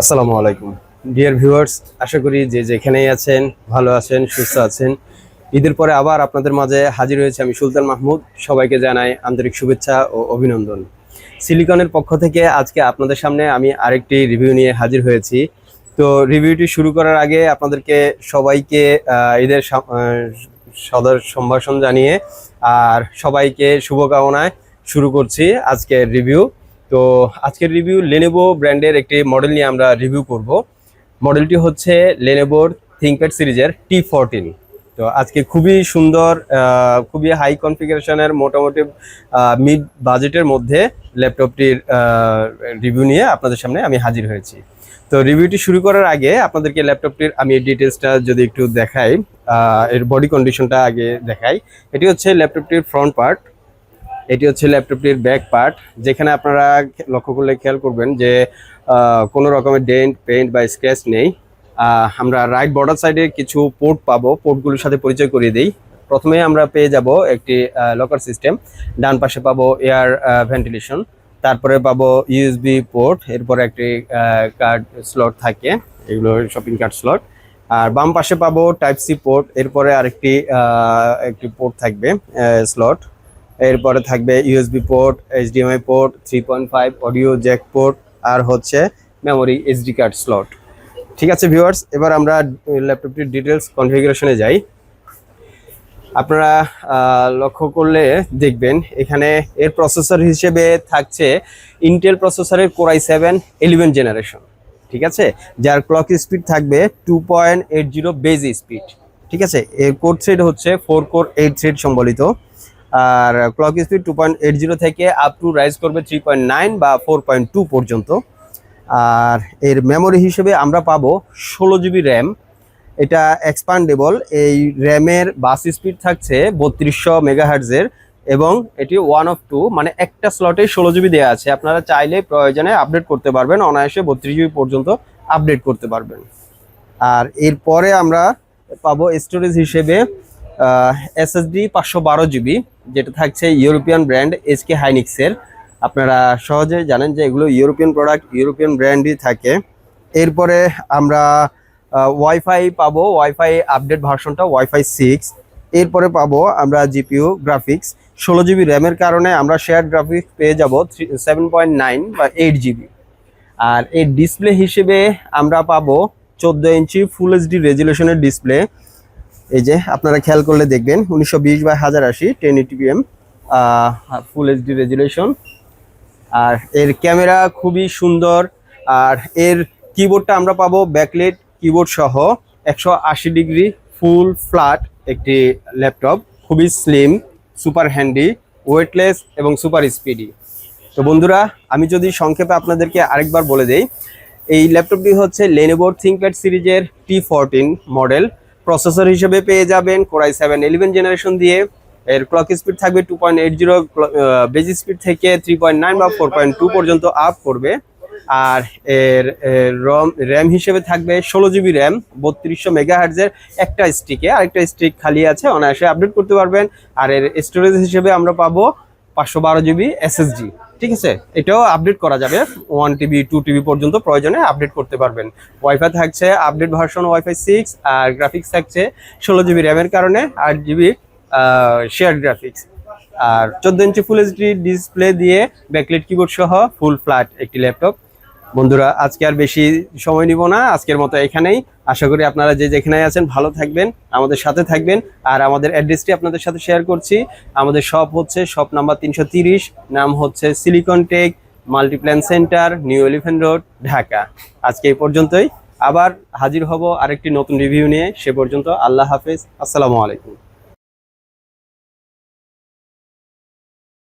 আসসালামু আলাইকুম। Dear viewers আশা করি যে যেখানেই আছেন, ভালো আছেন, সুস্থ আছেন। ঈদের পরে আবার আপনাদের মাঝে হাজির হয়েছে আমি সুলতান মাহমুদ। সবাইকে জানাই আন্তরিক শুভেচ্ছা ও অভিনন্দন। সিলিকনের পক্ষ থেকে আজকে আপনাদের সামনে আমি আরেকটি রিভিউ নিয়ে হাজির হয়েছি। তো রিভিউটি শুরু করার আগে আপনাদেরকে সবাইকে ঈদের সদর সম্ভাষণ জানিয়ে আর সবাইকে শুভকামনায় শুরু করছি আজকের রিভিউ তো আজকের রিভিউ লেনেভো ব্র্যান্ডের একটি মডেল নিয়ে আমরা রিভিউ করব। মডেলটি হচ্ছে লেনেভোর থিঙ্কপ্যাড সিরিজের টি ফোরটিন তো আজকে খুবই সুন্দর খুবই হাই কনফিগারেশনের মোটামুটি মিড বাজেটের মধ্যে ল্যাপটপটির রিভিউ নিয়ে আপনাদের সামনে আমি হাজির হয়েছি। তো রিভিউটি শুরু করার আগে আপনাদেরকে ল্যাপটপটির আমি ডিটেলসটা যদি একটু দেখাই এর বডি কন্ডিশনটা আগে দেখাই, এটি হচ্ছে ল্যাপটপটির ফ্রন্ট পার্ট এটি হচ্ছে ল্যাপটপটির ব্যাক পার্ট যেখানে আপনারা লক্ষ্য করলে খেয়াল করবেন যে কোনো রকমের ডেন্ট পেইন্ট বা স্ক্র্যাচ নেই। আমরা রাইট বর্ডার সাইডে কিছু পোর্ট পাবো। পোর্টগুলোর সাথে পরিচয় করিয়ে দিই। প্রথমে আমরা পেয়ে যাব একটি লকার সিস্টেম ডান পাশে পাবো এয়ার ভেন্টিলেশন তারপরে পাবো ইউএসবি পোর্ট এরপরে একটি কার্ড স্লট থাকে। এগুলো শপিং কার্ড স্লট আর বাম পাশে পাবো টাইপ সি পোর্ট এরপরে আরেকটি একটি পোর্ট থাকবে স্লট এরপরে থাকবে USB port HDMI port three point five audio jack port আর হচ্ছে মেমোরি এইচডি কার্ড স্লট ঠিক আছে ভিউয়ার্স এবার আমরা ল্যাপটপটির ডিটেলস কনফিগারেশনে যাই। আপনারা লক্ষ্য করলে দেখবেন, এখানে এর প্রসেসর হিসেবে থাকছে ইন্টেল প্রসেসরের কোরাই সেভেন ইলেভেন জেনারেশন ঠিক আছে? যার ক্লক স্পিড থাকবে two point eight zero base speed ঠিক আছে? এর কোড থ্রেড হচ্ছে ফোর কোর এইট থ্রেড সম্বলিত। আর clock speed two point eight zero থেকে আপ টু রাইজ করবে থ্রি পয়েন্ট নাইন বা ফোর পয়েন্ট টু পর্যন্ত। আর এর মেমোরি হিসেবে আমরা পাবো ষোলো জিবি র্যাম এটা এক্সপান্ডেবল এই র্যামের বাস স্পিড থাকছে বত্রিশশো মেগাহার্জের এবং এটি ওয়ান অফ টু মানে একটা স্লটে ষোলো জিবি দেওয়া আছে। আপনারা চাইলে প্রয়োজনে আপডেট করতে পারবেন, অনায়াসে বত্রিশ জিবি পর্যন্ত আপডেট করতে পারবেন। আর এরপরে আমরা পাবো স্টোরেজ হিসেবে এসএসডি পাঁচশো বারো জিবি যেটা থাকছে ইউরোপিয়ান ব্র্যান্ড এসকে হাইনিক্সের আপনারা সহজে জানেন যে এগুলো ইউরোপিয়ান প্রোডাক্ট ইউরোপিয়ান ব্র্যান্ডই থাকে। এরপরে আমরা ওয়াইফাই পাবো ওয়াইফাই আপডেট ভার্সনটা ওয়াইফাই সিক্স এরপরে পাবো আমরা জিপিইউ গ্রাফিক্স ষোলো জিবি র্যামের কারণে আমরা শেয়ার গ্রাফিক্স পেয়ে যাব থ্রি সেভেন পয়েন্ট নাইন বা এইট জিবি আর এই ডিসপ্লে হিসেবে আমরা পাবো চোদ্দ ইঞ্চি ফুল এইচডি রেজুলেশনের ডিসপ্লে এই যে আপনারা খেয়াল করলে দেখবেন উনিশশো বিশ বাই হাজার আশি টেন ইটিপিএম ফুল এইচডি রেজুলেশন আর এর ক্যামেরা খুবই সুন্দর। আর এর কিবোর্ডটা আমরা পাবো ব্যাকলেট কিবোর্ড সহ একশো আশি ডিগ্রি ফুল ফ্ল্যাট একটি ল্যাপটপ খুবই স্লিম সুপার হ্যান্ডি ওয়েটলেস এবং সুপার স্পিডি তো বন্ধুরা, আমি যদি সংক্ষেপে আপনাদেরকে আরেকবার বলে দেই, এই ল্যাপটপটি হচ্ছে লেনোভোর থিঙ্কপ্যাড সিরিজের টি ফোরটিন মডেল প্রসেসর হিসেবে পেয়ে যাবেন কোরাই সেভেন ইলেভেন জেনারেশন দিয়ে। এর ক্লক স্পিড থাকবে two point eight zero base speed থেকে থ্রি পয়েন্ট নাইন বা ফোর পয়েন্ট টু পর্যন্ত আপ করবে। আর এর রম র্যাম হিসেবে থাকবে ষোলো জিবি র্যাম বত্রিশশো মেগাহার্জের একটা স্টিকে আরেকটা স্টিক খালি আছে, অনায়াসে আপডেট করতে পারবেন। আর এর স্টোরেজ হিসেবে আমরা পাবো পাঁচশো বারো জিবি এসএসডি ঠিক আছে? এটাও আপডেট করা যাবে। ওয়ান টিবি টু টিবি পর্যন্ত প্রয়োজনে আপডেট করতে পারবেন। ওয়াইফাই থাকছে আপডেট ভার্সন ওয়াইফাই সিক্স আর গ্রাফিক্স থাকছে ষোলো জিবি র্যামের কারণে, আট জিবি শেয়ার গ্রাফিক্স আর চোদ্দ ইঞ্চি ফুল এইচডি ডিসপ্লে দিয়ে ব্যাকলেট কিবোর্ড সহ ফুল ফ্ল্যাট একটি ল্যাপটপ বন্ধুরা, আজকে আর বেশি সময় নিব না, আজকের মতো এখানেই। আশা করি আপনারা যে যেখানে আছেন ভালো থাকবেন, আমাদের সাথে থাকবেন, আর আমাদের অ্যাড্রেসটি আপনাদের সাথে শেয়ার করছি। আমাদের শপ হচ্ছে শপ নাম্বার তিনশো নাম হচ্ছে silicon tech multiplan centre, new elephant road, Dhaka. আজকে এই পর্যন্তই। আবার হাজির হব আরেকটি নতুন রিভিউ নিয়ে। সে পর্যন্ত আল্লাহ হাফেজ। আসসালামু আলাইকুম।